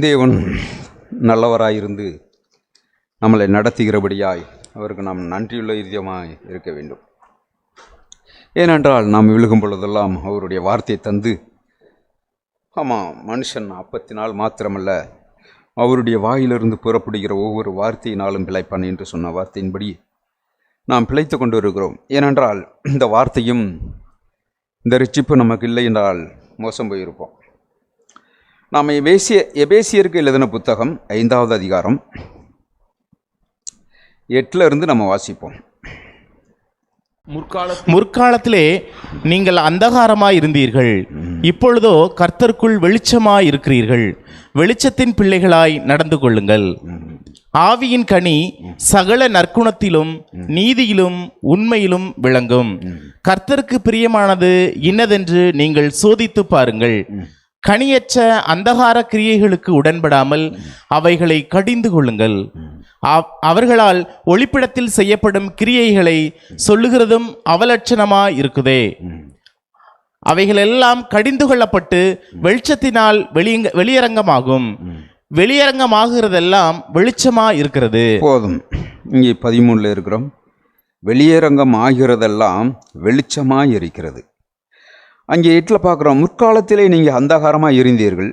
தேவன் நல்லவராயிருந்து நம்மளை நடத்துகிறபடியாய் அவருக்கு நாம் நன்றியுள்ள இதயமாய் இருக்க வேண்டும். ஏனென்றால் நாம் விழுகும் பொழுதெல்லாம் அவருடைய வார்த்தையை தந்து ஆமாம் மனுஷன் அப்பத்தினால் மாத்திரமல்ல அவருடைய வாயிலிருந்து புறப்படுகிற ஒவ்வொரு வார்த்தையினாலும் பிழைப்பான் என்று சொன்ன வார்த்தையின்படி நாம் பிழைத்து கொண்டு இருக்கிறோம் ஏனென்றால் இந்த வார்த்தையும் இந்த ரிச்சிப்பு நமக்கு இல்லை என்றால் மோசம் போயிருப்போம். நாம் எபேசிய எபேசியருக்கு எழுதின புத்தகம் ஐந்தாவது அதிகாரம். எட்டுல இருந்து நம்ம வாசிப்போம். முற்காலத்திலே நீங்கள் அந்தகாரமாய் இருந்தீர்கள். இப்பொழுதோ கர்த்தருக்குள் வெளிச்சமாய் இருக்கிறீர்கள். வெளிச்சத்தின் பிள்ளைகளாய் நடந்து கொள்ளுங்கள். ஆவியின் கனி சகல நற்குணத்திலும் நீதியிலும் உண்மையிலும் விளங்கும். கர்த்தருக்கு பிரியமானது இன்னதென்று நீங்கள் சோதித்து பாருங்கள். கனியற்ற அந்தகார கிரியைகளுக்கு உடன்படாமல் அவைகளை கடிந்து கொள்ளுங்கள். அவ்- அவர்களால் ஒளிப்பிடத்தில் செய்யப்படும் கிரியைகளை சொல்லுகிறதும் அவலட்சணமா இருக்குதே. அவைகளெல்லாம் கடிந்து கொள்ளப்பட்டு வெளிச்சத்தினால் வெளியங்க வெளியரங்கமாகும். வெளியரங்கமாகிறதெல்லாம் வெளிச்சமா இருக்கிறது. போதும். இங்கே பதிமூணில் இருக்கிறோம். வெளியரங்கம் ஆகிறதெல்லாம் வெளிச்சமாக இருக்கிறது. அங்கே எட்டில் பார்க்குறோம் முற்காலத்திலே நீங்கள் அந்தகாரமாக இருந்தீர்கள்.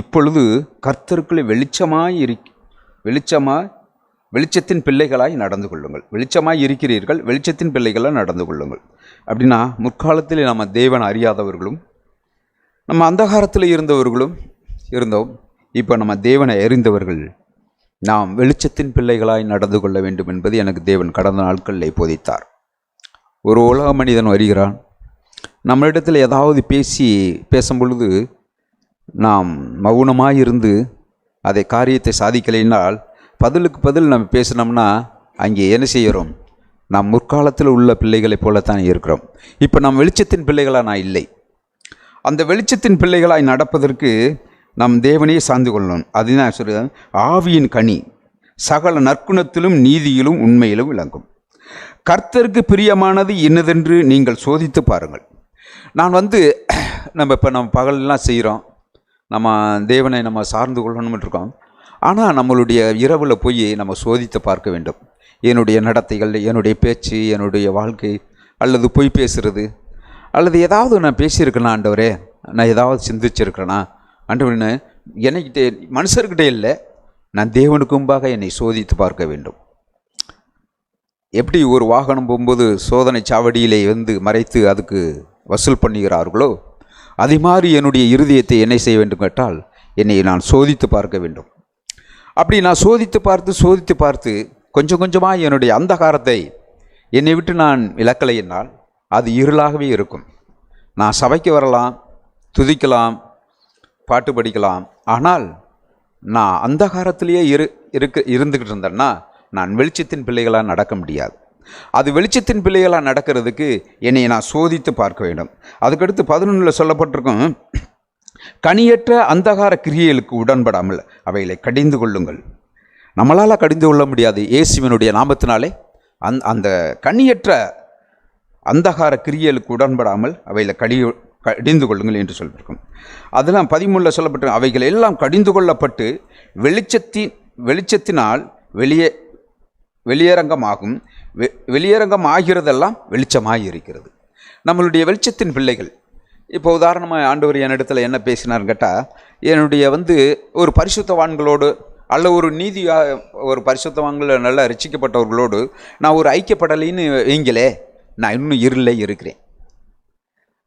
இப்பொழுது கர்த்தருக்குள்ளே வெளிச்சமாய் இரு வெளிச்சமாக வெளிச்சத்தின் பிள்ளைகளாய் நடந்து கொள்ளுங்கள். வெளிச்சமாய் இருக்கிறீர்கள் வெளிச்சத்தின் பிள்ளைகளாக நடந்து கொள்ளுங்கள். அப்படின்னா முற்காலத்தில் நம்ம தேவன் அறியாதவர்களும் நம்ம அந்தகாரத்தில் இருந்தவர்களும் இருந்தோம். இப்போ நம்ம தேவனை அறிந்தவர்கள் நாம் வெளிச்சத்தின் பிள்ளைகளாய் நடந்து கொள்ள வேண்டும் என்பது எனக்கு தேவன் கடந்த நாட்களில் போதித்தார். ஒரு உலக மனிதன் வருகிறான். நம்மளிடத்தில் ஏதாவது பேசி பேசும் பொழுது நாம் மௌனமாக இருந்து அதை காரியத்தை சாதிக்கலைனால் பதிலுக்கு பதில் நம்ம பேசினோம்னா அங்கே என்ன செய்கிறோம்? நாம் முற்காலத்தில் உள்ள பிள்ளைகளைப் போலத்தான் இருக்கிறோம். இப்போ நாம் வெளிச்சத்தின் பிள்ளைகளாக நான் இல்லை. அந்த வெளிச்சத்தின் பிள்ளைகளாய் நடப்பதற்கு நம் தேவனையே சார்ந்து கொள்ளணும். அது நான் சொல்கிறேன் ஆவியின் கனி சகல நற்குணத்திலும் நீதியிலும் உண்மையிலும் விளங்கும். கர்த்தருக்கு பிரியமானது என்னதென்று நீங்கள் சோதித்து பாருங்கள். நான் வந்து நம்ம இப்போ நம்ம பகலெல்லாம் செய்கிறோம் நம்ம தேவனை நம்ம சார்ந்து கொள்ளணும்னு இருக்கோம். ஆனால் நம்மளுடைய இரவில் போய் நம்ம சோதித்து பார்க்க வேண்டும். என்னுடைய நடத்தைகள் என்னுடைய பேச்சு என்னுடைய வாழ்க்கை அல்லது பொய் பேசுறது அல்லது ஏதாவது நான் பேசியிருக்கேனா ஆண்டவரே? நான் ஏதாவது சிந்திச்சிருக்கிறேனா? ஆண்டவரே என்னைக்கிட்டே மனுஷர்கிட்ட இல்லை. நான் தேவனுக்கு முன்பாக என்னை சோதித்து பார்க்க வேண்டும். எப்படி ஒரு வாகனம் போகும்போது சோதனை சாவடியிலே வந்து மறைத்து அதுக்கு வசூல் பண்ணுகிறார்களோ? அதே மாதிரி என்னுடைய இருதயத்தை என்ன செய்ய வேண்டும் கேட்டால் என்னை நான் சோதித்து பார்க்க வேண்டும். அப்படி நான் சோதித்து பார்த்து சோதித்து பார்த்து கொஞ்சம் கொஞ்சமாக என்னுடைய அந்தகாரத்தை என்னை விட்டு நான் விளக்கலை என்னால் அது இருளாகவே இருக்கும். நான் சபைக்கு வரலாம் துதிக்கலாம் பாட்டு படிக்கலாம். ஆனால் நான் அந்தகாரத்திலேயே இரு இருக்க இருந்துக்கிட்டு இருந்தேன்னா நான் வெளிச்சத்தின் பிள்ளைகளாக நடக்க முடியாது. அது வெளிச்சத்தின் பிள்ளைகளாக நடக்கிறதுக்கு என்னை நான் சோதித்து பார்க்க வேண்டும். அதுக்கடுத்து பதினொன்றில் சொல்லப்பட்டிருக்கும் கனியற்ற அந்தகார கிரியைகளுக்கு உடன்படாமல் அவைகளை கடிந்து கொள்ளுங்கள். நம்மளால் கடிந்து கொள்ள முடியாது இயேசுவினுடைய நாமத்தினாலே. அந் அந்த கனியற்ற அந்தகார கிரியலுக்கு உடன்படாமல் அவைகளை கடி கடிந்து கொள்ளுங்கள் என்று சொல்லியிருக்கும். அதெல்லாம் பதிமூணில் சொல்லப்பட்ட அவைகள் எல்லாம் கடிந்து கொள்ளப்பட்டு வெளிச்சத்தின் வெளிச்சத்தினால் வெளியே வெளியரங்கமாகும். வெ வெளியரங்கம் ஆகிறதெல்லாம் வெளிச்சமாக இருக்கிறது நம்மளுடைய வெளிச்சத்தின் பிள்ளைகள். இப்போ உதாரணமாக ஆண்டவர் என்னிடத்தில் என்ன பேசினார்னு கேட்டால் என்னுடைய வந்து ஒரு பரிசுத்தவான்களோடு அல்ல ஒரு நீதி ஒரு பரிசுத்தவான்கள் நல்லா ரசிக்கப்பட்டவர்களோடு நான் ஒரு ஐக்கியப்படலைன்னு வைங்களே நான் இன்னும் இருளே இருக்கிறேன்.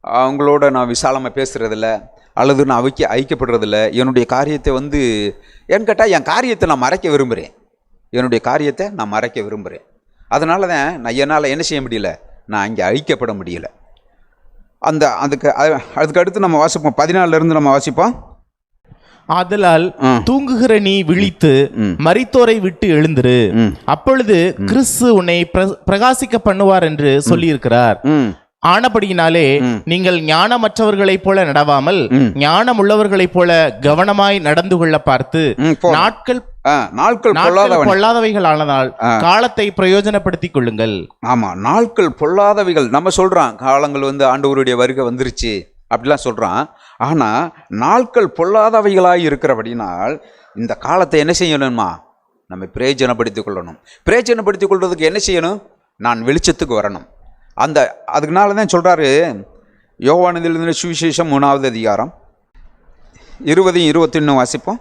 அவங்களோட நான் விசாலமாக பேசுகிறதில்ல அல்லது நான் ஐக்கிய ஐக்கியப்படுறதில்ல என்னுடைய காரியத்தை வந்து ஏன்னு கேட்டால் என் காரியத்தை நான் மறைக்க விரும்புகிறேன் என்னுடைய காரியத்தை நான் மறைக்க விரும்புகிறேன் அதனால தான் நான் என்னால் என்ன செய்ய முடியல? நான் இங்கே ஐக்கியப்பட முடியல. அந்த அதுக்கு அதுக்கு அடுத்து நம்ம வாசிப்போம். பதினாலுல இருந்து நம்ம வாசிப்போம். ஆதலால். தூங்குகிற நீ விழித்து. மரித்தோரை விட்டு எழுந்திரு. அப்பொழுது கிறிஸ்து உன்னை பிர- பிரகாசிக்க பண்ணுவார் என்று சொல்லியிருக்கிறார். ஆனபடியினாலே நீங்கள் ஞானமற்றவர்களைப் போல நடவாமல் ஞானம் உள்ளவர்களைப் போல கவனமாய் நடந்து கொள்ள பார்த்து. நாட்கள் நாட்கள் பொல்லாதவன். பொல்லாதவைகள் ஆனதால் காலத்தை பிரயோஜனப்படுத்திக் கொள்ளுங்கள். ஆமாம் நாட்கள் பொல்லாதவைகள். நம்ம சொல்கிறோம் காலங்கள் வந்து ஆண்டவருடைய வருகை வந்துருச்சு அப்படிலாம் சொல்கிறான் ஆனால் நாட்கள் பொல்லாதவைகளாய் இருக்கிறபடினால் இந்த காலத்தை என்ன செய்யணுமா நம்ம பிரயோஜனப்படுத்திக் கொள்ளணும். பிரயோஜனப்படுத்திக் கொள்றதுக்கு என்ன செய்யணும்? நான் வெளிச்சத்துக்கு வரணும். அந்த அதுக்குனால தான் சொல்கிறாரு யோவானதிலிருந்து சுவிசேஷம் மூணாவது அதிகாரம். இருபதையும் இருபத்தொன்னு வாசிப்போம்.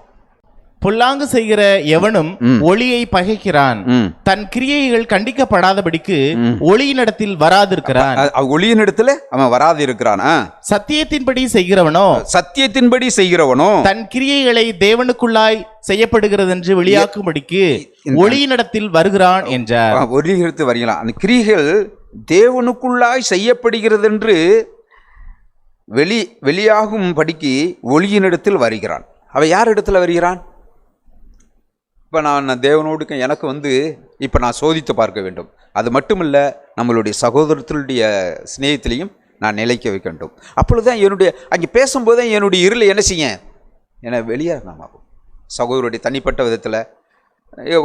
பொல்லாங்கு செய்கிற எவனும் ஒளியை பகைக்கிறான். தன் கிரியைகள் கண்டிக்கப்படாதபடிக்கு ஒளியினிடத்தில் வராதிருக்கிறான். அ- அ- ஒளியின் இடத்துல அவன் வராது இருக்கிறான். சத்தியத்தின்படி செய்கிறவனோ சத்தியத்தின்படி செய்கிறவனோ? தன் கிரியைகளை தேவனுக்குள்ளாய் செய்யப்படுகிறதென்று வெளியாக்கும்படிக்கு ஒளியினிடத்தில் வருகிறான் என்றார். ஆ, ஒளி எடுத்து வரலாம் அந்த கிரிகள் தேவனுக்குள்ளாய் செய்யப்படுகிறது என்று வெளி வெளியாகும் படிக்கு ஒளியினிடத்தில் வருகிறான். அவன் யார் இடத்துல வருகிறான்? இப்போ நான் தேவனோடு எனக்கு வந்து இப்போ நான் சோதித்து பார்க்க வேண்டும். அது மட்டுமல்ல நம்மளுடைய சகோதரத்தினுடைய ஸ்நேகத்திலையும் நான் நிலைக்க வைக்க வேண்டும் அப்பொழுதுதான் என்னுடைய அங்கே பேசும்போதே என்னுடைய இருளை என்ன செய்ய? என்னை வெளியே நாம் சகோதரருடைய தனிப்பட்ட விதத்தில்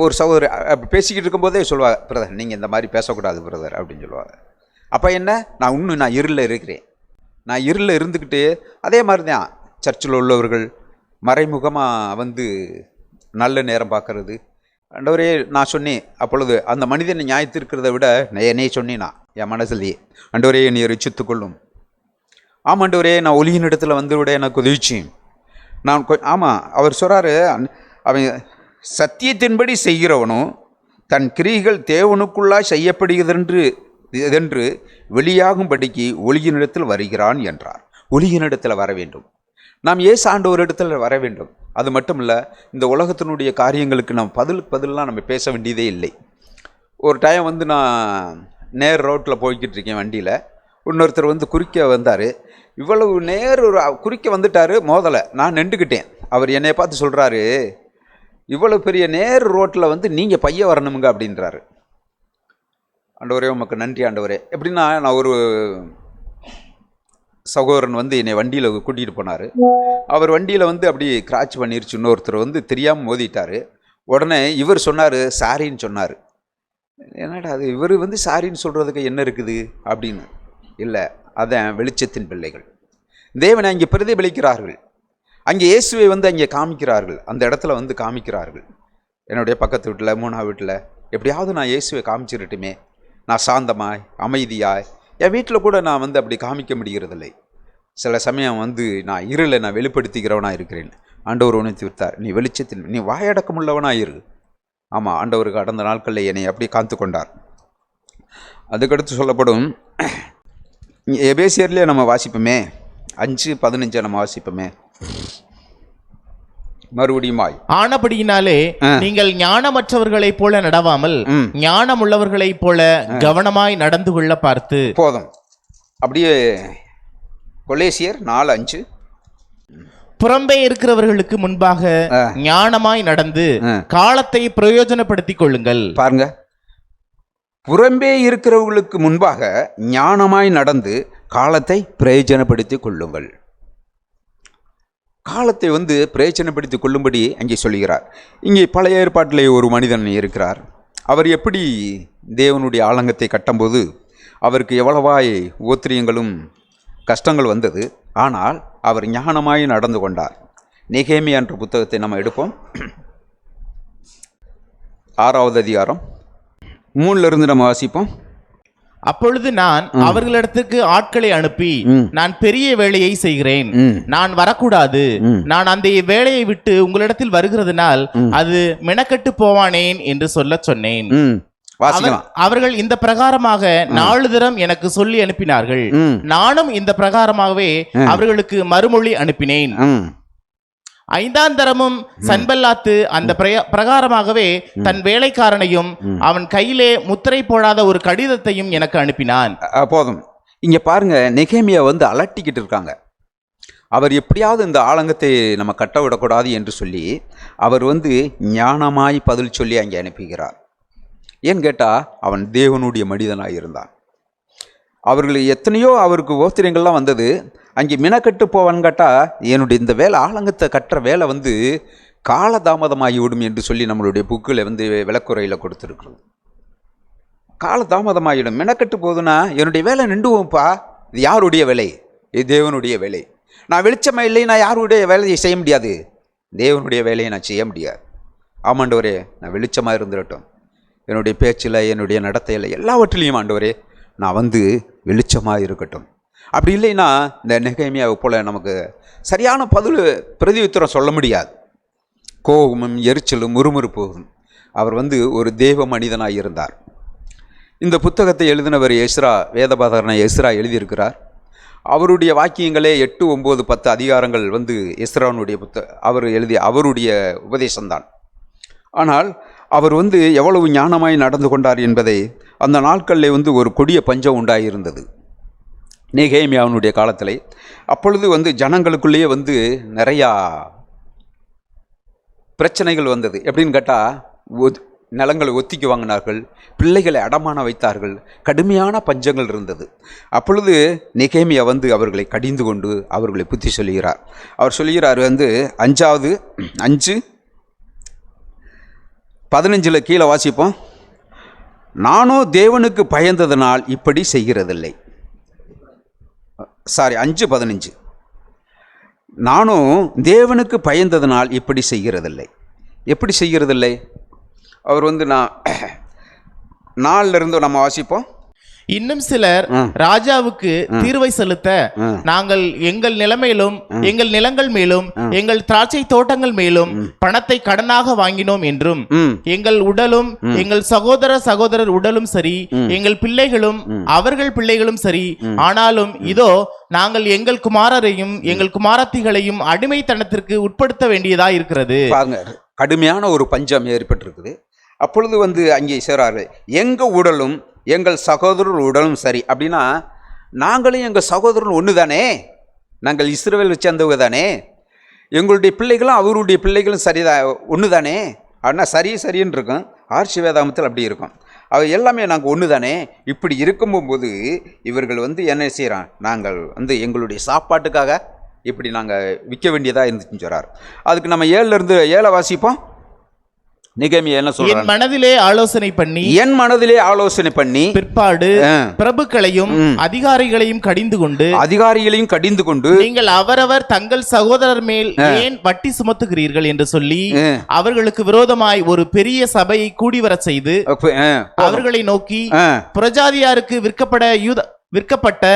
ஒரு சகோதரி அப்படி பேசிக்கிட்டு இருக்கும்போதே சொல்லுவாங்க பிரதர் நீங்கள் இந்த மாதிரி பேசக்கூடாது பிரதர் அப்படின்னு சொல்லுவாங்க அப்போ என்ன? நான் இன்னும் நான் இருளில் இருக்கிறேன். நான் இருளில் இருந்துக்கிட்டு அதே மாதிரி தான் சர்ச்சில் உள்ளவர்கள் மறைமுகமாக வந்து நல்ல நேரம் பார்க்கறது. ஆண்டவரே நான் சொன்னேன் அப்பொழுது அந்த மனிதனை நியாயத்திருக்கிறத விட நான் என்னையே சொன்னேனா? என் மனசுலேயே ஆண்டவரே என்னை ரசித்துக் கொள்ளும். ஆமாம் ஆண்டவரே நான் ஒலியின் இடத்துல வந்து விட எனக்கு உதவிச்சு நான் கொ ஆமாம் அவர் சொல்கிறாரு அவன் சத்தியத்தின்படி செய்கிறவனும் தன் கிரிகள் தேவனுக்குள்ளாய் செய்யப்படுகிறதென்று இதென்று வெளியாகும்படிக்கு ஒளியினிடத்தில் வருகிறான் என்றார். ஒளியினிடத்தில் வர வேண்டும். நாம் ஏசு ஆண்டவர் இடத்துல வர வேண்டும். அது மட்டும் இல்லை இந்த உலகத்தினுடைய காரியங்களுக்கு நம்ம பதிலுக்கு பதிலெலாம் நம்ம பேச வேண்டியதே இல்லை. ஒரு டைம் வந்து நான் நேர் ரோட்டில் போய்கிட்டு இருக்கேன் வண்டியில். இன்னொருத்தர் வந்து குறுக்க வந்தார். இவ்வளவு நேர் ஒரு குறுக்க வந்துட்டார் மோதலை. நான் நின்றுக்கிட்டேன். அவர் என்னை பார்த்து சொல்கிறாரு இவ்வளவு பெரிய நேர் ரோட்டில் வந்து நீங்கள் பைய வரணுமுங்க அப்படின்றாரு. ஆண்டவரே உமக்கு நன்றி ஆண்டவரே. எப்படின்னா நான் ஒரு சகோதரன் வந்து என்னை வண்டியில் கூட்டிகிட்டு போனார். அவர் வண்டியில் வந்து அப்படி கிராச் பண்ணிருச்சு. இன்னொருத்தர் வந்து தெரியாமல் மோதிட்டார். உடனே இவர் சொன்னார் சாரின்னு சொன்னார். என்னடா அது இவர் வந்து சாரின்னு சொல்கிறதுக்கு என்ன இருக்குது? அப்படின்னு. இல்லை அதான் வெளிச்சத்தின் பிள்ளைகள். தேவனை அங்கே பிரதிபலிக்கிறார்கள். அங்கே இயேசுவை வந்து அங்கே காமிக்கிறார்கள். அந்த இடத்துல வந்து காமிக்கிறார்கள். என்னுடைய பக்கத்து வீட்டில் மூணாவது வீட்டில் எப்படியாவது நான் இயேசுவை காமிச்சிருட்டுமே. நான் சாந்தமாய் அமைதியாய் என் வீட்டில் கூட நான் வந்து அப்படி காமிக்க முடிகிறதில்லை. சில சமயம் வந்து நான் இருளை நான் வெளிப்படுத்திக்கிறவனாக இருக்கிறேன். ஆண்டவர் உணர்த்தி விட்டார் நீ வெளிச்சத்தில் நீ வாயடக்கம் உள்ளவனாக இரு. ஆமாம் ஆண்டவருக்கு கடந்த நாட்களில் என்னை அப்படி காத்து கொண்டார். அதுக்கடுத்து சொல்லப்படும் எபேசியர்லேயே நம்ம வாசிப்போமே. அஞ்சு பதினஞ்சை நம்ம வாசிப்போமே. மறுபடியுமாய். ஆனபடியினாலே நீங்கள் ஞானமற்றவர்களைப் போல நடவாமல். ஞானம் உள்ளவர்களைப் போல கவனமாய் நடந்து கொள்ள பார்த்து. போதும். அப்படியே கொலேசியர் நாலு அஞ்சு. புறம்பே இருக்கிறவர்களுக்கு முன்பாக. ஞானமாய் நடந்து. காலத்தை பிரயோஜனப்படுத்திக் கொள்ளுங்கள். பாருங்க. புறம்பே இருக்கிறவர்களுக்கு முன்பாக ஞானமாய் நடந்து காலத்தை பிரயோஜனப்படுத்தி கொள்ளுங்கள். காலத்தை வந்து பிரயோஜனப்படுத்தி கொள்ளும்படி அங்கே சொல்லுகிறார் இங்கே பழைய ஏற்பாட்டிலே ஒரு மனிதன் இருக்கிறார். அவர் எப்படி தேவனுடைய ஆலங்கத்தை கட்டும்போது அவருக்கு எவ்வளவாய் ஓத்திரியங்களும் கஷ்டங்கள் வந்தது. ஆனால் அவர் ஞானமாய் நடந்து கொண்டார். நெகேமி என்ற புத்தகத்தை நம்ம எடுப்போம். ஆறாவது அதிகாரம். மூணுல இருந்து நம்ம வாசிப்போம். அப்பொழுது நான் அவர்களிடத்துக்கு ஆட்களை அனுப்பி நான் பெரிய வேலையை செய்கிறேன். நான் வரக்கூடாது. நான் அந்த வேலையை விட்டு உங்களிடத்தில் வருகிறதுனால் அது மெனக்கெட்டு போவானேன் என்று சொல்லச் சொன்னேன். அவர்கள் இந்த பிரகாரமாக நாலு தரம் எனக்கு சொல்லி அனுப்பினார்கள். நானும் இந்த பிரகாரமாகவே அவர்களுக்கு மறுமொழி அனுப்பினேன். ஐந்தாம் தரமும் சன்பல்லாத்து அந்த பிரய- பிரகாரமாகவே தன் வேலைக்காரனையும் அவன் கையிலே முத்திரை போடாத ஒரு கடிதத்தையும் எனக்கு அனுப்பினான். போதும். இங்கே பாருங்க நெகேமியா வந்து அலட்டிக்கிட்டு இருக்காங்க. அவர் எப்படியாவது இந்த ஆலங்கத்தை நம்ம கட்ட விடக்கூடாது என்று சொல்லி அவர் வந்து ஞானமாய் பதில் சொல்லி அங்கே அனுப்புகிறார். ஏன்னு கேட்டால் அவன் தேவனுடைய மனிதனாக இருந்தான் அவர்கள் எத்தனையோ அவருக்கு ஓத்திரங்கள்லாம் வந்தது. அங்கே மினக்கட்டு போவான்னு கேட்டால் என்னுடைய இந்த வேலை ஆலங்கத்தை கட்டுற வேலை வந்து காலதாமதமாகிவிடும் என்று சொல்லி நம்மளுடைய புக்கில் வந்து விளக்குறையில் கொடுத்துருக்குறது காலதாமதமாகிடும் மினக்கட்டு போகுதுன்னா என்னுடைய வேலை நின்றுவோம்ப்பா. இது யாருடைய வேலை? இது தேவனுடைய வேலை. நான் வெளிச்சமாக இல்லை நான் யாருடைய வேலையை செய்ய முடியாது. தேவனுடைய வேலையை நான் செய்ய முடியாது. ஆமாண்டவரே நான் வெளிச்சமாக இருந்துடட்டும் என்னுடைய பேச்சில் என்னுடைய நடத்தையில் எல்லாவற்றிலையும் ஆண்டவரே நான் வந்து வெளிச்சமாக இருக்கட்டும். அப்படி இல்லைன்னா இந்த நெகைமையாவை போல் நமக்கு சரியான பதில் பிரதி உத்தரம் சொல்ல முடியாது. கோபமும் எரிச்சலும் முறுமுறுப்பும். அவர் வந்து ஒரு தெய்வ மனிதனாக இருந்தார். இந்த புத்தகத்தை எழுதினவர் எஸ்ரா வேதபாதகரனை எஸ்ரா எழுதியிருக்கிறார். அவருடைய வாக்கியங்களே எட்டு ஒம்பது பத்து அதிகாரங்கள் வந்து எஸ்ரானுடைய புத்த அவர் எழுதிய அவருடைய உபதேசம்தான். ஆனால் அவர் வந்து எவ்வளவு ஞானமாய் நடந்து கொண்டார் என்பதை அந்த நாட்களில் வந்து ஒரு கொடிய பஞ்சம் உண்டாயிருந்தது. நேகேமியாவினுடைய காலத்தில். அப்பொழுது வந்து ஜனங்களுக்குள்ளேயே வந்து நிறையா பிரச்சனைகள் வந்தது. எப்படின்னு கேட்டால் நிலங்களை ஒத்திக்கு வாங்கினார்கள் பிள்ளைகளை அடமான வைத்தார்கள் கடுமையான பஞ்சங்கள் இருந்தது. அப்பொழுது நிகேமியா வந்து அவர்களை கடிந்து கொண்டு அவர்களை புத்தி சொல்கிறார் அவர் சொல்கிறார் வந்து அஞ்சாவது அஞ்சு பதினஞ்சில் கீழே வாசிப்போம். நானோ தேவனுக்கு பயந்ததனால் இப்படி செய்கிறதில்லை. சாரி அஞ்சு பதினஞ்சு. நானும் தேவனுக்கு பயந்ததனால் இப்படி செய்கிறதில்லை. எப்படி செய்கிறதில்லை? அவர் வந்து நான் நாளில் இருந்து நம்ம வாசிப்போம். இன்னும் சிலர் ராஜாவுக்கு தீர்வை செலுத்த நாங்கள் எங்கள் நிலைமையிலும் எங்கள் நிலங்கள் மேலும் எங்கள் திராட்சை தோட்டங்கள் மேலும் பணத்தை கடனாக வாங்கினோம் என்றும் எங்கள் உடலும் எங்கள் சகோதர சகோதரர் உடலும் சரி எங்கள் பிள்ளைகளும் அவர்கள் பிள்ளைகளும் சரி. ஆனாலும் இதோ நாங்கள் எங்கள் குமாரரையும் எங்கள் குமாரத்திகளையும் அடிமைத்தனத்திற்கு உட்படுத்த வேண்டியதா இருக்கிறது. கடுமையான ஒரு பஞ்சம் ஏற்பட்டிருக்குது. அப்பொழுது வந்து அங்கே சேராரு எங்கள் உடலும் எங்கள் சகோதரர் உடலும் சரி. அப்படின்னா நாங்களும் எங்கள் சகோதரன் ஒன்று தானே நாங்கள் இஸ்ரவேலை சேர்ந்தவங்க தானே? எங்களுடைய பிள்ளைகளும் அவருடைய பிள்ளைகளும் சரிதா ஒன்று தானே ஆனால் சரி சரின்னு இருக்கும். ஆர்ஷி வேதாமத்தில் அப்படி இருக்கும். அவ எல்லாமே நாங்கள் ஒன்று தானே இப்படி இருக்கும்போது இவர்கள் வந்து என்ன செய்கிறான் நாங்கள் வந்து எங்களுடைய சாப்பாட்டுக்காக இப்படி நாங்கள் விற்க வேண்டியதாக இருந்துச்சுன்னு சொல்கிறார் அதுக்கு நம்ம ஏழில் இருந்து ஏழை வாசிப்போம். நிகமி என்ன என் மனதிலே ஆலோசனை பண்ணி என் மனதிலே ஆலோசனை பண்ணி பிற்பாடு பிரபுக்களையும் அதிகாரிகளையும் கடிந்து கொண்டு அதிகாரிகளையும் கடிந்து கொண்டு நீங்கள் அவரவர் தங்கள் சகோதரர் மேல் ஏன் வட்டி சுமத்துகிறீர்கள் என்று சொல்லி அவர்களுக்கு விரோதமாய் ஒரு பெரிய சபையை கூடி வரச் செய்து அவர்களை நோக்கி புரஜாதியாருக்கு விற்கப்பட யூத விற்கப்பட்ட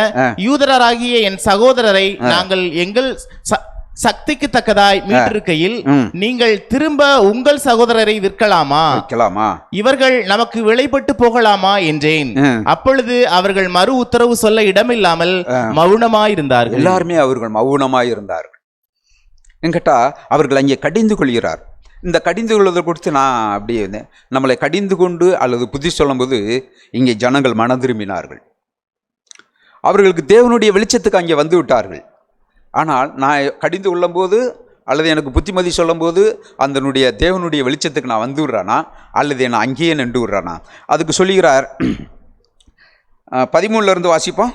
யூதரராகிய என் சகோதரரை நாங்கள் எங்கள் சக்திக்கு தக்கதாய் மீட்டிருக்கையில். நீங்கள் திரும்ப உங்கள் சகோதரரை விற்கலாமா? வைக்கலாமா? இவர்கள் நமக்கு விளைபட்டு போகலாமா என்றேன். அப்பொழுது அவர்கள் மறு உத்தரவு சொல்ல இடமில்லாமல் மௌனமாயிருந்தார்கள். எல்லாருமே அவர்கள் மௌனமாய் இருந்தார்கள் என்கிட்ட அவர்கள் அங்கே கடிந்து கொள்கிறார். இந்த கடிந்து கொள்வதை கொடுத்து நான் அப்படியே இருந்தேன். நம்மளை கடிந்து கொண்டு அல்லது புத்தி சொல்லும்போது இங்கே ஜனங்கள் மனம் திரும்பினார்கள். அவர்களுக்கு தேவனுடைய வெளிச்சத்துக்கு அங்கே வந்து விட்டார்கள். ஆனால் நான் கடிந்து கொள்ளும்போது அல்லது எனக்கு புத்திமதி சொல்லும்போது அதனுடைய தேவனுடைய வெளிச்சத்துக்கு நான் வந்து விடுறானா? அல்லது என்னை அங்கேயே நின்று விடுறானா? அதுக்கு சொல்லுகிறார். பதிமூணுல இருந்து வாசிப்போம்.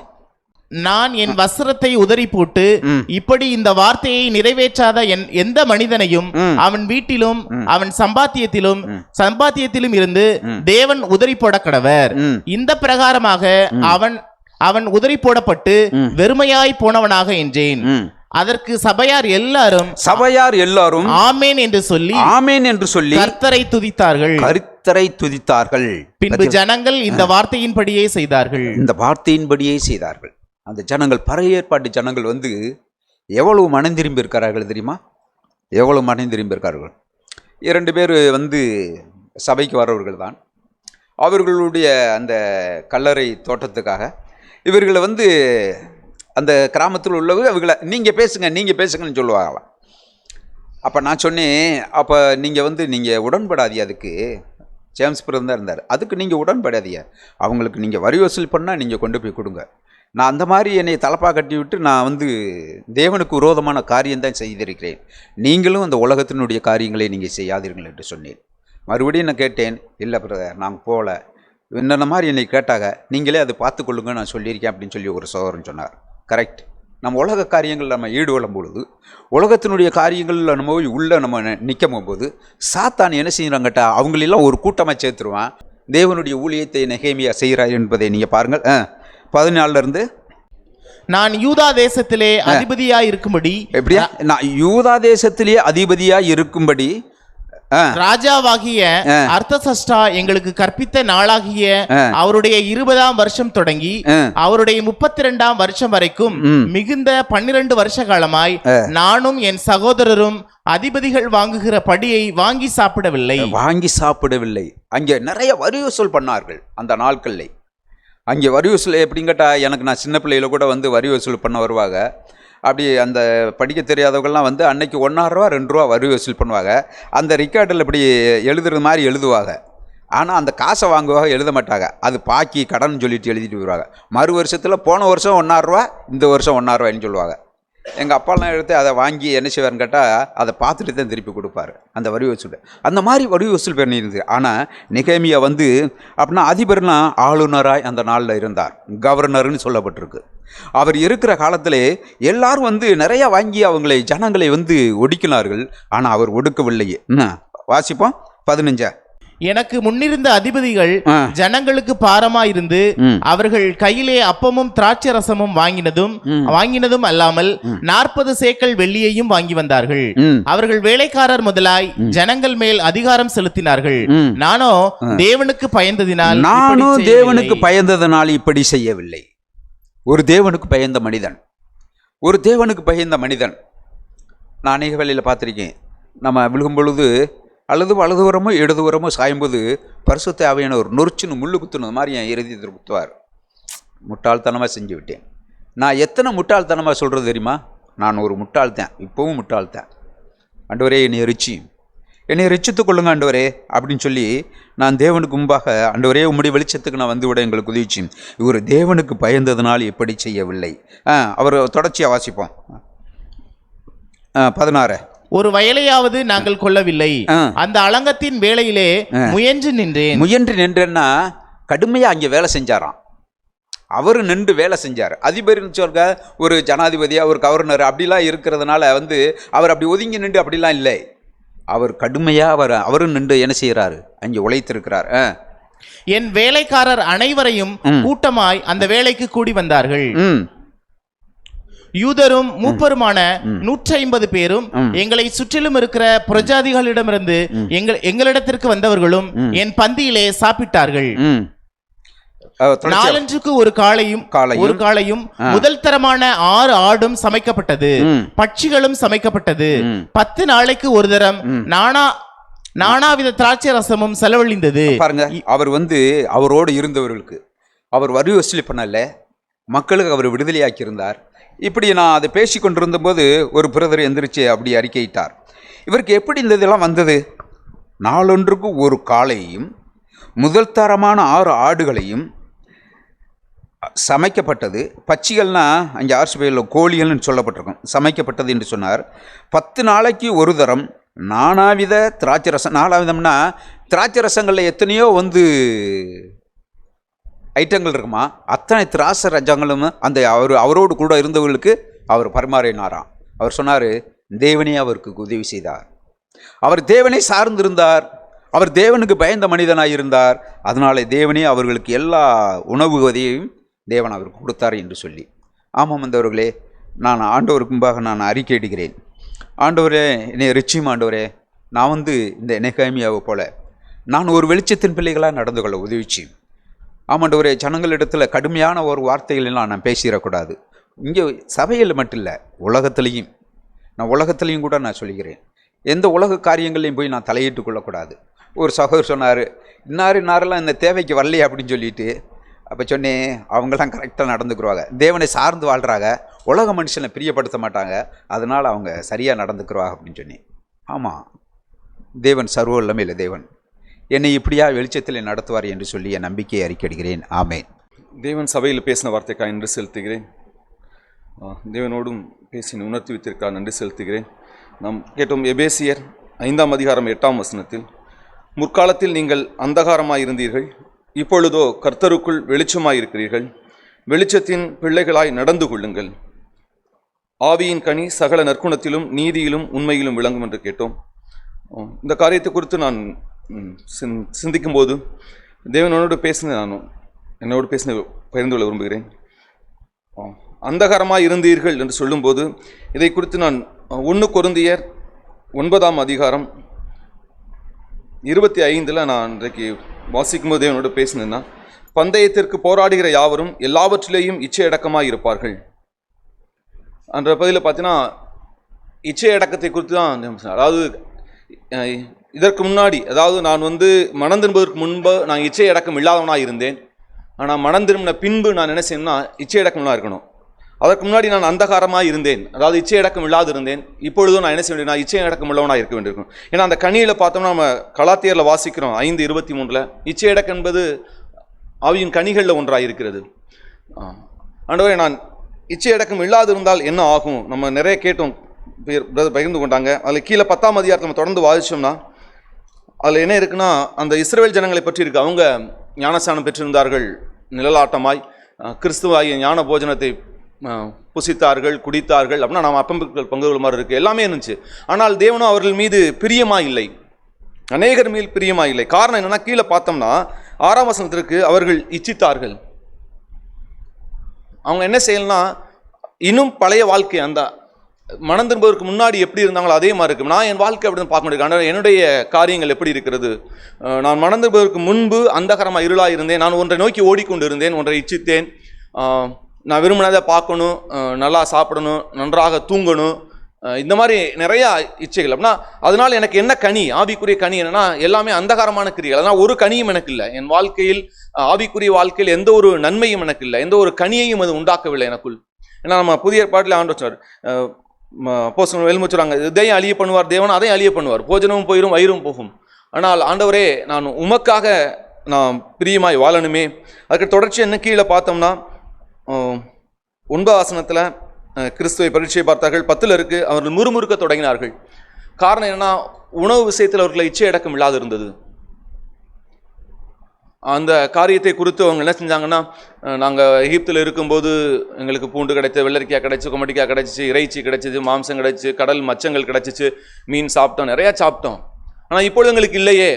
நான் என் வஸ்திரத்தை உதறி போட்டு. இப்படி இந்த வார்த்தையை நிறைவேற்றாத என் எந்த மனிதனையும் அவன் வீட்டிலும் அவன் சம்பாத்தியத்திலும் சம்பாத்தியத்திலும் இருந்து தேவன் உதறி போட கடவர். இந்த பிரகாரமாக அவன் அவன் உதறி போடப்பட்டு வெறுமையாய் போனவனாக என்றேன். அதற்கு சபையார் எல்லாரும் சபையார் எல்லாரும் ஆமேன் என்று சொல்லி ஆமேன் என்று சொல்லி கர்த்தரை துதித்தார்கள். கருத்தரை துதித்தார்கள். பின்பு ஜனங்கள் இந்த வார்த்தையின்படியே செய்தார்கள். இந்த வார்த்தையின்படியே செய்தார்கள். அந்த ஜனங்கள் பழைய ஏற்பாட்டு ஜனங்கள் வந்து எவ்வளவு மனம் திரும்பி இருக்கிறார்கள் தெரியுமா? எவ்வளவு மனம் திரும்பி இருக்கார்கள் இரண்டு பேர் வந்து சபைக்கு வரவர்கள் தான் அவர்களுடைய அந்த கல்லறை தோட்டத்துக்காக இவர்களை வந்து அந்த கிராமத்தில் உள்ளவங்க அவங்கள நீங்கள் பேசுங்க நீங்கள் பேசுங்கன்னு சொல்லுவாங்களாம். அப்போ நான் சொன்னேன் அப்போ நீங்கள் வந்து நீங்கள் உடன்படாதீ அதுக்கு. ஜேம்ஸ் பிறந்தா தான் இருந்தார். அதுக்கு நீங்கள் உடன்படாதீங்க அவங்களுக்கு நீங்கள் வரி வசூல் பண்ணால் நீங்கள் கொண்டு போய் கொடுங்க. நான் அந்த மாதிரி என்னை தலப்பாக கட்டி விட்டு நான் வந்து தேவனுக்கு விரோதமான காரியம்தான் செய்திருக்கிறேன். நீங்களும் அந்த உலகத்தினுடைய காரியங்களை நீங்கள் செய்யாதீர்கள் என்று சொன்னேன். மறுபடியும் நான் கேட்டேன் இல்லை பிரதர் நாங்கள் போகல. என்னென்ன மாதிரி என்னை கேட்டாங்க நீங்களே அதை பார்த்துக்கொள்ளுங்க நான் சொல்லியிருக்கேன் அப்படின்னு சொல்லி ஒரு சகோதரன் சொன்னார். கரெக்ட் நம்ம உலக காரியங்கள் நம்ம ஈடுபடும் பொழுது உலகத்தினுடைய காரியங்களில் நம்ம போய் உள்ளே நம்ம நிற்கும் போகும்போது சாத்தான் என்ன செய்கிறாங்கட்டா அவங்களெல்லாம் ஒரு கூட்டமாக சேர்த்துருவான். தேவனுடைய ஊழியத்தை நெகேமியா செய்கிறார் என்பதை நீங்கள் பாருங்கள். ஆ பதினாலிருந்து நான் யூதா தேசத்திலே அதிபதியாய் இருக்கும்படி எப்படியா? நான் யூதா தேசத்திலேயே அதிபதியா இருக்கும்படி ராஜாவாகிய அர்த்தசஷ்டா எங்களுக்கு கற்பித்த நாளாகிய அவருடைய இருபதாம் வருஷம் தொடங்கி. அவருடைய முப்பத்தி ரெண்டாம் வருஷம் வரைக்கும் மிகுந்த பன்னிரண்டு வருஷ காலமாய் நானும் என் சகோதரரும் அதிபதிகள் வாங்குகிற படியை வாங்கி சாப்பிடவில்லை. வாங்கி சாப்பிடவில்லை. அங்கே நிறைய வரி வசூல் பண்ணார்கள் அந்த நாட்களில். அங்கே வரி வசூல் எப்படின்னு கேட்டா எனக்கு நான் சின்ன பிள்ளையில கூட வந்து வரி வசூல் பண்ண வருவாங்க. அப்படி அந்த படிக்க தெரியாதவங்கள்லாம் வந்து அன்னைக்கு ஒன்றாயிரரூவா ரெண்டு ரூபா வரி வசூல் பண்ணுவாங்க. அந்த ரிக்கார்டில் இப்படி எழுதுறது மாதிரி எழுதுவாங்க. ஆனால் அந்த காசை வாங்குவாங்க எழுத மாட்டாங்க. அது பாக்கி கடன் சொல்லிட்டு எழுதிட்டு வருவாங்க மறு வருஷத்தில் போன வருஷம் ஒன்றாயிரரூவா இந்த வருஷம் ஒன்றாயிரரூவான்னு சொல்லுவாங்க. எங்கள் அப்பாலாம் எடுத்து அதை வாங்கி என்ன செய்வார்னு கேட்டால் அதை பார்த்துட்டு தான் திருப்பி கொடுப்பாரு. அந்த வரி வசூல். அந்த மாதிரி வரி வசூல் பண்ணியிருந்தது. ஆனால் நிகேமியா வந்து அப்படின்னா அதிபர்னா ஆளுநராய் அந்த நாளில் இருந்தார். கவர்னர்னு சொல்லப்பட்டிருக்கு. அவர் இருக்கிற காலத்திலே எல்லாரும் வந்து நிறையா வாங்கி அவங்களை ஜனங்களை வந்து ஒடுக்கினார்கள். ஆனால் அவர் ஒடுக்கவில்லையே. என்ன? வாசிப்போம். பதினஞ்சா? எனக்கு முன்னிருந்த அதிபதிகள். ஜனங்களுக்கு பாரமா இருந்து. அவர்கள் கையிலே அப்பமும் திராட்சை ரசமும் வாங்கினதும் வாங்கினதும் அல்லாமல் நாற்பது சேக்கல் வெள்ளியையும் வாங்கி வந்தார்கள். அவர்கள் வேலைக்காரர் முதலாய் ஜனங்கள் மேல் அதிகாரம் செலுத்தினார்கள். நானோ தேவனுக்கு பயந்ததினால் நானும். தேவனுக்கு பயந்ததனால் இப்படி செய்யவில்லை. ஒரு தேவனுக்கு பயந்த மனிதன். ஒரு தேவனுக்கு பயந்த மனிதன். நான் அநேக வேலையில் பார்த்துருக்கேன். நம்ம விழுகும் பொழுது அல்லது வலதுபுறமோ இடதுபுறமோ சாயும்போது பரிசுத்த ஆவியானவர் நொறுச்சுன்னு முள்ளு குத்துனது மாதிரி என் இறுதியத்தில் குத்துவார். முட்டாள்தனமாக செஞ்சு விட்டேன். நான் எத்தனை முட்டாள்தனமாக சொல்கிறது தெரியுமா? நான் ஒரு முட்டாள்தான். இப்போவும் முட்டாள்தான். ஆண்டவரே என்னை ரிச்சி. என்னை ரிச்சித்துக் கொள்ளுங்க ஆண்டவரே அப்படின்னு சொல்லி நான் தேவனுக்கு முன்பாக ஆண்டவரே உம்முடைய வெளிச்சத்துக்கு நான் வந்துவிட எங்களுக்கு உதவிச்சு இவர் தேவனுக்கு பயந்ததனால் இப்படி செய்யவில்லை. ஆ அவர் தொடர்ச்சியாக வாசிப்போம். ஆ பதினாறு. ஒரு வயலையாவது நாங்கள் கொள்ளவில்லை. அந்த அலங்கத்தின் வேளையிலே முயன்று நின்றேன். முயன்று நின்றேன்னா கடுமையாக அங்கே வேலை செஞ்சாராம். அவர் நின்று வேலை செஞ்சார். அதிபர்னு சொல்க ஒரு ஜனாதிபதியா ஒரு கவர்னர் அப்படிலாம் இருக்கிறதுனால வந்து அவர் அப்படி ஒதுங்கி நின்று அப்படிலாம் இல்லை. அவர் கடுமையாக அவர் அவரும் நின்று என்ன செய்கிறாரு அங்கே உழைத்திருக்கிறார். என் வேலைக்காரர் அனைவரையும் கூட்டமாய் அந்த வேலைக்கு கூடி வந்தார்கள். யூதரும் மூப்பருமான நூற்றி ஐம்பது பேரும் எங்களை சுற்றிலும் இருக்கிற பிரஜாதிகளிடமிருந்து எங்கள் எங்களிடத்திற்கு வந்தவர்களும் என் பந்தியிலே சாப்பிட்டார்கள். நாலஞ்சுக்கு ஒரு காளையும். ஒரு காளையும் முதல் தரமான ஆறு ஆடும் சமைக்கப்பட்டது. பட்சிகளும் சமைக்கப்பட்டது. பத்து நாளைக்கு ஒரு தரம் நானா நானாவித திராட்சை ரசமும் செலவழிந்தது. பாருங்க அவர் வந்து அவரோடு இருந்தவர்களுக்கு அவர் வரி வசூலி பண்ணல மக்களுக்கு அவர் விடுதலையாக்கி இருந்தார் இப்படி நான் அதை பேசி கொண்டிருந்தபோது ஒரு பிரதர் எந்திரிச்சு அப்படி அறிக்கையிட்டார். இவருக்கு எப்படி இந்த இதெல்லாம் வந்தது? நாளொன்றுக்கு ஒரு காலையும் முதல் தரமான ஆறு ஆடுகளையும் சமைக்கப்பட்டது. பச்சிகள்னால் அங்கே ஆர்சிபையில் கோழிகள்னு சொல்லப்பட்டிருக்கும். சமைக்கப்பட்டது என்று சொன்னார். பத்து நாளைக்கு ஒரு தரம். நானாவித திராட்சை ரசம் நாலாவிதம்னா திராட்சை ரசங்களில் எத்தனையோ வந்து ஐட்டங்கள் இருக்குமா? அத்தனை திராச ரஜங்களும் அந்த அவர் அவரோடு கூட இருந்தவர்களுக்கு அவர் பரிமாறினாராம் அவர் சொன்னார் தேவனே அவருக்கு உதவி செய்தார். அவர் தேவனை சார்ந்திருந்தார். அவர் தேவனுக்கு பயந்த மனிதனாக இருந்தார். அதனாலே தேவனே அவர்களுக்கு எல்லா உணவு உதவியும் தேவன் அவருக்கு கொடுத்தார் என்று சொல்லி. ஆமாம் வந்தவர்களே நான் ஆண்டவருக்கு முன்பாக நான் அறிக்கையிடுகிறேன் ஆண்டவரே என்னை ரிச்சியும் ஆண்டவரே. நான் வந்து இந்த நெகாமியாவை போல நான் ஒரு வெளிச்சத்தின் பிள்ளைகளாக நடந்து கொள்ள உதவிச்சு ஆமாண்டவரே ஜனங்களிடத்தில் கடுமையான ஒரு வார்த்தைகளெல்லாம் நான் பேசிடக்கூடாது. இங்கே சபையில் மட்டும் இல்லை உலகத்துலேயும். நான் உலகத்துலேயும் கூட நான் சொல்லிக்கிறேன் எந்த உலக காரியங்களையும் போய் நான் தலையிட்டு கொள்ளக்கூடாது. ஒரு சகோதர் சொன்னார் இன்னார் இன்னாரெல்லாம் இந்த தேவைக்கு வரலையே? அப்படின்னு சொல்லிட்டு அப்போ சொன்னேன் அவங்கெல்லாம் கரெக்டாக நடந்துக்குருவாங்க. தேவனை சார்ந்து வாழ்கிறாங்க உலக மனுஷனை பிரியப்படுத்த மாட்டாங்க. அதனால் அவங்க சரியாக நடந்துக்குருவாங்க அப்படின்னு சொன்னேன். ஆமாம் தேவன் சர்வ இல்லை தேவன். என்னை இப்படியா வெளிச்சத்தில் நடத்துவார் என்று சொல்லி என் நம்பிக்கையை அறிக்கையிடுகிறேன். ஆமேன். தேவன் சபையில் பேசின வார்த்தைக்காக நன்றி செலுத்துகிறேன். தேவனோடும் பேசி உணர்த்தி வைத்திருக்கார் நன்றி செலுத்துகிறேன். நாம் கேட்டோம் எபேசியர் ஐந்தாம் அதிகாரம் எட்டாம் வசனத்தில் முற்காலத்தில் நீங்கள் அந்தகாரமாய் இருந்தீர்கள் இப்பொழுதோ கர்த்தருக்குள் வெளிச்சமாக இருக்கிறீர்கள் வெளிச்சத்தின் பிள்ளைகளாய் நடந்து கொள்ளுங்கள். ஆவியின் கனி சகல நற்குணத்திலும் நீதியிலும் உண்மையிலும் விளங்கும் என்று கேட்டோம். இந்த காரியத்தை குறித்து நான் சிந்திக்கும் சிந்- சிந்திக்கும்போது தேவனோடு பேசின நானும் என்னோடு பேசின பகிர்ந்து கொள்ள விரும்புகிறேன். அந்தகாரமாக அந்தகரமாக இருந்தீர்கள் என்று சொல்லும்போது இதை குறித்து நான் ஒன்று குருந்தியர் ஒன்பதாம் அதிகாரம் இருபத்தி ஐந்தில் நான் இன்றைக்கு வாசிக்கும் போது என்னோட பேசினேன்னா பந்தயத்திற்கு போராடுகிற யாவரும் எல்லாவற்றிலேயும் இச்சையடக்கமாக இருப்பார்கள். என்ற பகுதியில் பார்த்தீங்கன்னா இச்சையடக்கத்தை குறித்து தான் அதாவது இதற்கு முன்னாடி அதாவது நான் வந்து மனம் திரும்புவதற்கு முன்பு நான் இச்சையடக்கம் இல்லாதவனாக இருந்தேன். ஆனால் மனம் திரும்பின பின்பு நான் என்ன செய்யணும்னா இச்சையடக்கம்லாம் இருக்கணும். அதற்கு முன்னாடி நான் அந்தகாரமாக இருந்தேன். அதாவது இச்சையடக்கம் இல்லாது இருந்தேன். இப்பொழுதும் நான் என்ன செய்ய வேண்டிய நான் இச்சையடக்கம் உள்ளவனாக இருக்க வேண்டியிருக்கும். ஏன்னா அந்த கனியில் பார்த்தோம்னா நம்ம கலாத்தியரில் வாசிக்கிறோம் ஐந்து இருபத்தி மூணில் இச்சையடக்கம் என்பது அவையின் கனிகளில் ஒன்றாக இருக்கிறது. ஆ. ஆண்டவரே நான் இச்சையடக்கம் இல்லாது இருந்தால் என்ன ஆகும்? நம்ம நிறைய கேட்டோம். பகிர்ந்து கொண்டாங்க. அதில் கீழே பத்தாம் அதிகாரத்தில் நம்ம தொடர்ந்து வாதிச்சோம்னா அதில் என்ன இருக்குன்னா அந்த இஸ்ரேல் ஜனங்களை பற்றி இருக்கு அவங்க ஞானஸ்தானம் பெற்றிருந்தார்கள். நிழலாட்டமாய் கிறிஸ்துவாகிய ஞான போஜனத்தை புசித்தார்கள் குடித்தார்கள் அப்படின்னா நம்ம அப்பம்புக்கள் பங்குகள் மாதிரி இருக்குது எல்லாமே இருந்துச்சு. ஆனால் தேவனும் அவர்கள் மீது பிரியமாக இல்லை அநேகர் மேல் பிரியமாக இல்லை காரணம் என்னென்னா கீழே பார்த்தோம்னா ஆறாம் வசனத்திற்கு அவர்கள் இச்சித்தார்கள். அவங்க என்ன செய்யலாம் இன்னும் பழைய வாழ்க்கை அந்த மனம் திரும்புவதற்கு முன்னாடி எப்படி இருந்தாங்களோ அதே மாதிரி இருக்கும் நான் என் வாழ்க்கை அப்படி பார்க்க முடியும் ஆனால் என்னுடைய காரியங்கள் எப்படி இருக்கிறது? நான் மனம் திரும்புவதற்கு முன்பு அந்தகரமாக இருளாக இருந்தேன். நான் ஒன்றை நோக்கி ஓடிக்கொண்டு இருந்தேன் ஒன்றை இச்சித்தேன். நான் விரும்பினதை பார்க்கணும். நல்லா சாப்பிடணும். நன்றாக தூங்கணும். இந்த மாதிரி நிறையா இச்சைகள். அப்படின்னா அதனால் எனக்கு என்ன கனி? ஆவிக்குரிய கனி என்னன்னா எல்லாமே அந்தகாரமான கிரிகள் அதனால் ஒரு கனியும் எனக்கு இல்லை. என் வாழ்க்கையில் ஆவிக்குரிய வாழ்க்கையில் எந்த ஒரு நன்மையும் எனக்கு இல்லை. எந்த ஒரு கனியையும் அது உண்டாக்கவில்லை எனக்குள். ஏன்னா நம்ம புதிய பாட்டில் ஆண்டு வச்சார் போஸ்ட் வெளிமுச்சுறாங்க இதையும் அழிய பண்ணுவார் தேவன் அதையும் அழிய பண்ணுவார். போஜனமும் போயிடும் வயிறும் போகும். ஆனால் ஆண்டவரே நான் உமக்காக நான் பிரியமாய் வாழணுமே. அதுக்கு தொடர்ச்சி என்ன கீழே பார்த்தோம்னா அஹ், ஆசனத்தில் கிறிஸ்துவை பரீட்சை பார்த்தார்கள். பத்தில் இருக்குது அவர்கள் முறுமுறுக்க தொடங்கினார்கள். காரணம் என்னென்னா உணவு விஷயத்தில் அவர்களை இச்சை அடக்கம் இல்லாது இருந்தது அந்த காரியத்தை குறித்து அவங்க என்ன செஞ்சாங்கன்னா நாங்கள் எகிப்தில் இருக்கும்போது எங்களுக்கு பூண்டு கிடைச்சது வெள்ளரிக்காய் கிடச்சி கொமட்டிக்காய் கிடைச்சிச்சு இறைச்சி கிடைச்சிது மாம்சம் கிடைச்சு கடல் மச்சங்கள் கிடைச்சிச்சு மீன் சாப்பிட்டோம் நிறையா சாப்பிட்டோம். ஆனால் இப்பொழுது எங்களுக்கு இல்லையே.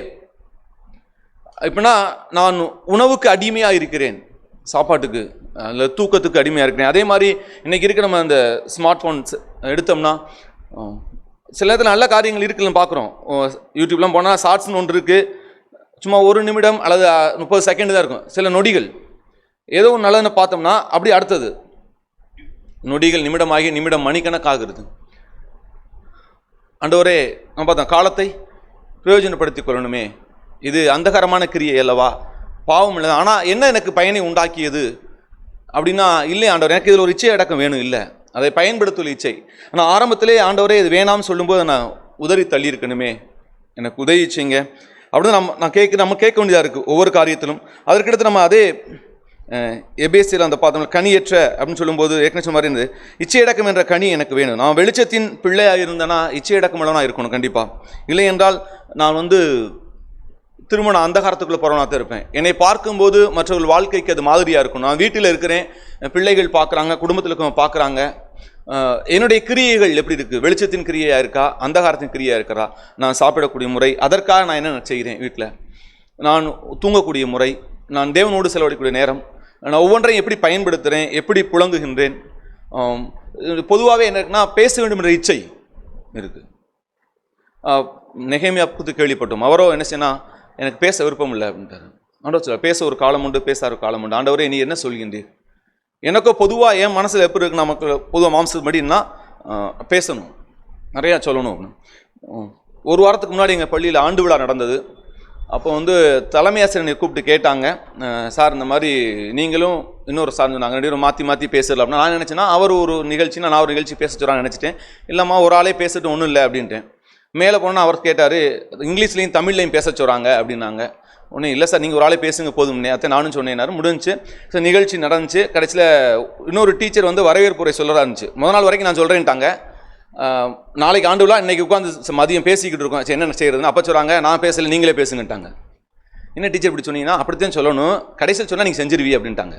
இப்போனா நான் உணவுக்கு அடிமையாக இருக்கிறேன். சாப்பாட்டுக்கு இல்லை தூக்கத்துக்கு அடிமையாக இருக்கிறேன். அதே மாதிரி இன்றைக்கி இருக்க நம்ம அந்த ஸ்மார்ட் ஃபோன்ஸ் எடுத்தோம்னா சில நேரத்தில் நல்ல காரியங்கள் இருக்குன்னு பார்க்குறோம் யூடியூப்லாம் போனால் ஷார்ட்ஸ்னு ஒன்று இருக்குது சும்மா ஒரு நிமிடம் அல்லது முப்பது செகண்ட் தான் இருக்கும். சில நொடிகள். ஏதோ ஒரு நல்லதுன்னு பார்த்தோம்னா அப்படி அடுத்தது. நொடிகள் நிமிடமாகி நிமிடம் மணிக்கணக்காகிறது ஆண்டவரே நம்ம பார்த்தோம் காலத்தை பிரயோஜனப்படுத்திக் கொள்ளணுமே. இது அந்தகரமான கிரியை அல்லவா? பாவம் இல்லை. ஆனால் என்ன எனக்கு பயனை உண்டாக்கியது? அப்படின்னா இல்லை ஆண்டவர் எனக்கு இதில் ஒரு இச்சை அடக்கம் வேணும். இல்லை. அதை பயன்படுத்தும் இச்சை. ஆனால் ஆரம்பத்திலே ஆண்டவரே இது வேணாம்னு சொல்லும்போது நான் உதறி தள்ளி இருக்கணுமே எனக்கு உதவி அப்படின்னு நம்ம நான் கேட்க நம்ம கேட்க வேண்டியதாக இருக்குது ஒவ்வொரு காரியத்திலும். அதற்கடுத்து நம்ம அதே எபேசியில் அந்த பார்த்தோம் கனியற்ற அப்படின்னு சொல்லும்போது ஏற்கனவே சொன்ன மாதிரி இருந்தது இச்சையடக்கம் என்ற கனி எனக்கு வேணும். நான் வெளிச்சத்தின் பிள்ளையாக இருந்தேன்னா இச்சையடக்கம் இருக்கணும் கண்டிப்பாக இல்லை என்றால் நான் வந்து திருமண அந்தகாரத்துக்குள்ளே போகிறவனா தான் இருப்பேன். என்னை பார்க்கும்போது மற்றவர்கள் வாழ்க்கைக்கு அது மாதிரியாக இருக்கும். நான் வீட்டில் இருக்கிறேன் பிள்ளைகள் பார்க்குறாங்க குடும்பத்தில் இருக்கவங்க பார்க்குறாங்க. என்னுடைய கிரியைகள் எப்படி இருக்குது வெளிச்சத்தின் கிரியையாக இருக்கா? அந்தகாரத்தின் கிரியையாக இருக்கிறா? நான் சாப்பிடக்கூடிய முறை அதற்காக நான் என்ன செய்கிறேன் வீட்டில் நான் தூங்கக்கூடிய முறை நான் தேவனோடு செலவழிக்கக்கூடிய நேரம் நான் ஒவ்வொன்றையும் எப்படி பயன்படுத்துகிறேன் எப்படி புழங்குகின்றேன்? பொதுவாகவே என்ன இருக்குன்னா பேச வேண்டும் என்ற இச்சை இருக்குது நெகேமியா புத்து கேள்விப்பட்டோம். அவரோ என்ன செய்யனா எனக்கு பேச விருப்பம் இல்லை அப்படின்ட்டாரு. ஆண்டவர் சொல்ல பேச ஒரு காலம் உண்டு பேச ஒரு காலம் உண்டு. ஆண்டவரே நீ என்ன சொல்கின்றீர்? எனக்கோ பொதுவாக என் மனசில் எப்படி இருக்கு நமக்கு பொதுவாக மாம்சத்து மடின்னா பேசணும். நிறையா சொல்லணும். அப்படின்னு ஒரு வாரத்துக்கு முன்னாடி எங்கள் பள்ளியில் ஆண்டு விழா நடந்தது. அப்போ வந்து தலைமை ஆசிரியனை கூப்பிட்டு கேட்டாங்க. சார் இந்த மாதிரி நீங்களும் இன்னொரு சார் நாங்கள் ரெண்டு பேரும் மாற்றி மாற்றி பேசல அப்படின்னா. நான் நினச்சேன்னா அவர் ஒரு நிகழ்ச்சினா நான் ஒரு நிகழ்ச்சி பேச சொல்கிறாங்க நினச்சிட்டேன். இல்லைம்மா ஒரு ஆளே பேசிட்டு ஒன்றும் இல்லை அப்படின்ட்டேன். மேலே போனால் அவர் கேட்டார் இங்கிலீஷ்லேயும் தமிழ்லையும் பேச சொல்கிறாங்க அப்படின்னாங்க. ஒன்றும் இல்லை சார் நீங்கள் ஒரு ஆளே பேசுங்க போதும். அத்தை நானும் சொன்னேனாரு முடிஞ்சுச்சு ஸோ நிகழ்ச்சி நடந்துச்சு. கடைசியில் இன்னொரு டீச்சர் வந்து வரவேற்புரை சொல்கிறதா இருந்துச்சு. முதல் நாள் வரைக்கும் நான் சொல்கிறேன்ட்டாங்க நாளைக்கு ஆண்டு விழா இன்றைக்கி உட்காந்து மதியம் பேசிக்கிட்டு இருக்கோம். சரி என்ன செய்கிறதுன்னு அப்போ சொல்கிறாங்க நான் பேசலை நீங்களே பேசுங்கட்டாங்க என்ன டீச்சர் இப்படி சொன்னீங்கன்னா அப்படித்தான் சொல்லணும். கடைசியில் சொன்னால் நீங்கள் செஞ்சிருவி அப்படின்ட்டாங்க.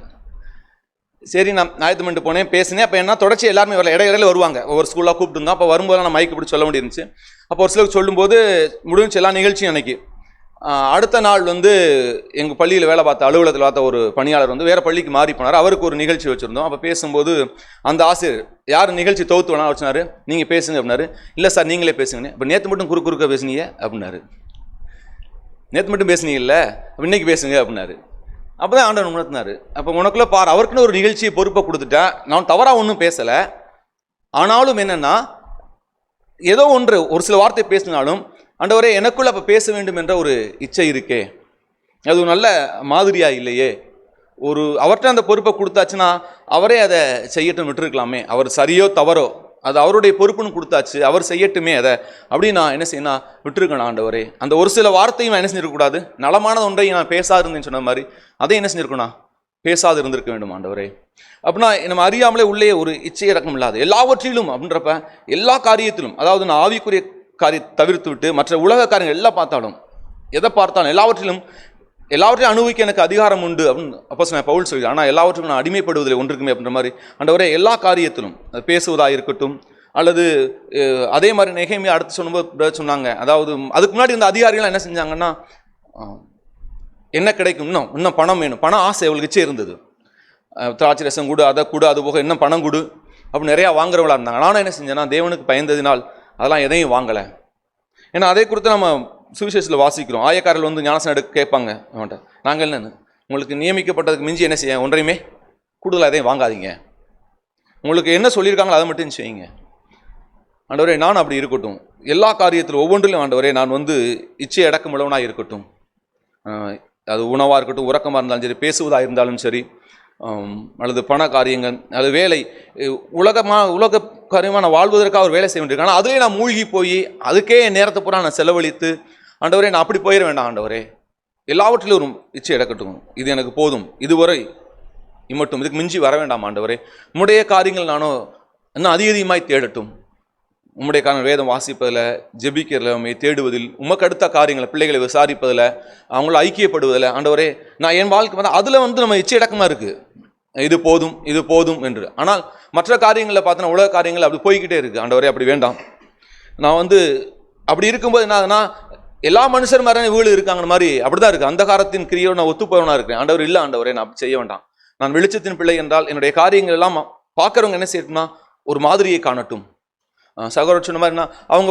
சரி நான் ஞாயிற்று பண்ணிட்டு போனேன் பேசினேன். அப்போ என்ன தொடர்ச்சி எல்லாருமே வரல. இடையில இடையில வருவாங்க. ஒவ்வொரு ஸ்கூலாக கூப்பிட்டுருந்தோம் அப்போ வரும்போது நான் மைக்கு இப்படி சொல்ல வேண்டியிருந்துச்சு. அப்போ ஒரு சிலருக்கு சொல்லும்போது முடிஞ்சு எல்லா நிகழ்ச்சியும் அன்னைக்கு. அடுத்த நாள் வந்து எங்கள் பள்ளியில் வேலை பார்த்த அலுவலகத்தில் பார்த்த ஒரு பணியாளர் வந்து வேறு பள்ளிக்கு மாறி போனார். அவருக்கு ஒரு நிகழ்ச்சி வச்சுருந்தோம். அப்போ பேசும்போது அந்த ஆசிரியர் யார் நிகழ்ச்சி தொகுத்து வேணா வச்சுனாரு. நீங்கள் பேசுங்க அப்படின்னாரு. இல்லை சார் நீங்களே பேசுங்கன்னு. இப்போ நேற்று மட்டும் குறு குறுக்க பேசுனீங்க? அப்படின்னாரு. நேற்று மட்டும் பேசுனீங்கல்ல அப்போ இன்னைக்கு பேசுங்க அப்படின்னாரு. அப்போ தான் ஆண்டவன் உணர்த்தினார். அப்போ உனக்குள்ளே பார் அவருக்குன்னு ஒரு நிகழ்ச்சியை பொறுப்பை கொடுத்துட்டேன். நான் தவறாக ஒன்றும் பேசலை. ஆனாலும் என்னன்னா ஏதோ ஒன்று ஒரு சில வார்த்தை பேசினாலும் ஆண்டவரே எனக்குள்ள அப்போ பேச வேண்டும் என்ற ஒரு இச்சை இருக்கே. அது ஒரு நல்ல மாதிரியா இல்லையே? ஒரு அவர்கிட்ட அந்த பொறுப்பை கொடுத்தாச்சுன்னா அவரே அதை செய்யட்டும் விட்டுருக்கலாமே. அவர் சரியோ தவறோ அது அவருடைய பொறுப்புன்னு கொடுத்தாச்சு அவர் செய்யட்டுமே அதை. அப்படி நான் என்ன செய்யணும் விட்டுருக்கணும் ஆண்டவரே. அந்த ஒரு சில வார்த்தையும் நான் என்ன செஞ்சிருக்கக்கூடாது? நலமானது ஒன்றை நான் பேசாது இருந்தேன்னு சொன்ன மாதிரி அதையும் என்ன செஞ்சிருக்கணும் பேசாது இருந்திருக்க வேண்டும் ஆண்டவரே. அப்படின்னா நம்ம அறியாமலே உள்ளே ஒரு இச்சை இறக்கம் இல்லாது எல்லாவற்றிலும் அப்படின்றப்ப எல்லா காரியத்திலும் அதாவது நான் ஆவிக்குரிய காரிய தவிர்த்து விட்டு மற்ற உலக காரியங்கள் எல்லாம் பார்த்தாலும் எதை பார்த்தாலும் எல்லாவற்றிலும் எல்லாவற்றையும் அனுபவிக்க எனக்கு அதிகாரம் உண்டு அப்படின்னு அப்போ நான் பவுல் சொல்லி ஆனால் எல்லாவற்றுக்கும் நான் அடிமைப்படுவதில்லை ஒன்றுக்குமே அப்படின்ற மாதிரி. அண்டவரே எல்லா காரியத்திலும் அது பேசுவதாக இருக்கட்டும் அல்லது அதே மாதிரி நெகைமையை அடுத்து சொல்லும்போது சொன்னாங்க. அதாவது அதுக்கு முன்னாடி இருந்த அதிகாரிகள் என்ன செஞ்சாங்கன்னா என்ன கிடைக்கும்? இன்னும் இன்னும் பணம் வேணும். பணம் ஆசை அவளுக்குச்சே இருந்தது. திராட்சை ரசம் கொடு அதை கொடு அது போக இன்னும் பணம் கொடு அப்படி நிறையா வாங்குறவளாக இருந்தாங்க. நானும் என்ன செஞ்சேன்னா தேவனுக்கு பயந்ததினால் அதெல்லாம் எதையும் வாங்கலை. ஏன்னா அதை குறித்து நம்ம சுவிசேஷத்தில் வாசிக்கிறோம். ஆயக்காரர்கள் வந்து ஞானசனம் எடுக்க கேட்பாங்க அவன்கிட்ட. நாங்கள் என்னென்னு? உங்களுக்கு நியமிக்கப்பட்டதுக்கு மிஞ்சி என்ன செய்ய? ஒன்றையுமே கூடுதலாக எதையும் வாங்காதீங்க. உங்களுக்கு என்ன சொல்லியிருக்காங்களோ அதை மட்டும் செய்யுங்க. ஆண்டவரே நான் அப்படி இருக்கட்டும். எல்லா காரியத்திலும் ஒவ்வொன்றிலும் ஆண்டவரே நான் வந்து இச்சை அடக்கமுள்ளவனாக இருக்கட்டும். அது உணவாக இருக்கட்டும் உறக்கமாக இருந்தாலும் சரி பேசுவதாக இருந்தாலும் சரி அல்லது பண காரியங்கள் அல்லது வேலை உலகமாக உலக காரியமாக நான் வாழ்வதற்காக ஒரு வேலை செய்ய வேண்டியிருக்கு ஆனால் அதுலேயே நான் மூழ்கி போய் அதுக்கே என் நேரத்தை பூரா நான் செலவழித்து ஆண்டவரே நான் அப்படி போயிட வேண்டாம் ஆண்டவரே. எல்லாவற்றிலும் ஒரு இச்சை எடுக்கட்டும் இது எனக்கு போதும். இதுவரை இம்மட்டும் இதுக்கு மிஞ்சி வர வேண்டாம் ஆண்டவரே. உம்முடைய காரியங்கள் நானும் இன்னும் அதிக அதிகமாய் தேடட்டும். உம்முடைய காரணம் வேதம் வாசிப்பதில் ஜெபிக்கிறதில் உண்மை தேடுவதில் உமக்கு அடுத்த காரியங்களை பிள்ளைகளை விசாரிப்பதில் அவங்கள ஐக்கியப்படுவதில் ஆண்டவரே நான் என் வாழ்க்கை வந்து அதில் வந்து நம்ம இச்சையடக்கமாக இருக்குது இது போதும் இது போதும் என்று. ஆனால் மற்ற காரியங்களில் பார்த்தோன்னா உலக காரியங்கள் அப்படி போய்கிட்டே இருக்குது ஆண்டவரே அப்படி வேண்டாம். நான் வந்து அப்படி இருக்கும்போது என்ன ஆகுதுன்னா எல்லா மனுஷர் மாதிரி வீடு இருக்காங்க மாதிரி அப்படி தான் இருக்குது அந்த காரத்தின் கிரியோ நான் ஒத்து போயவனா இருக்கிறேன். ஆண்டவர் இல்லை ஆண்டவரே நான் அப்படி செய்ய வேண்டாம். நான் வெளிச்சத்தின் பிள்ளை என்றால் என்னுடைய காரியங்கள் எல்லாம் பார்க்குறவங்க என்ன செய்யணும்னா ஒரு மாதிரியை காணட்டும். சகோதரர் சொன்ன மாதிரினா அவங்க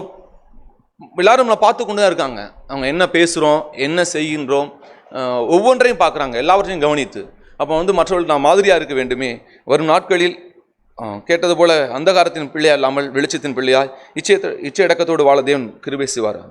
எல்லாரும் நம்மளை பார்த்து கொண்டு தான் இருக்காங்க. அவங்க என்ன பேசுகிறோம் என்ன செய்கின்றோம் ஒவ்வொன்றையும் பார்க்குறாங்க. எல்லாவற்றையும் கவனித்து. அப்போ வந்து மற்றவர்கள் நான் மாதிரியாக இருக்க வேண்டுமே. வரும் நாட்களில் கேட்டது போல அந்தகாரத்தின் பிள்ளையா இல்லாமல் வெளிச்சத்தின் பிள்ளையாய் இச்சை இச்சை அடக்கத்தோடு வாழ தேவன் கிருபை செய்வார்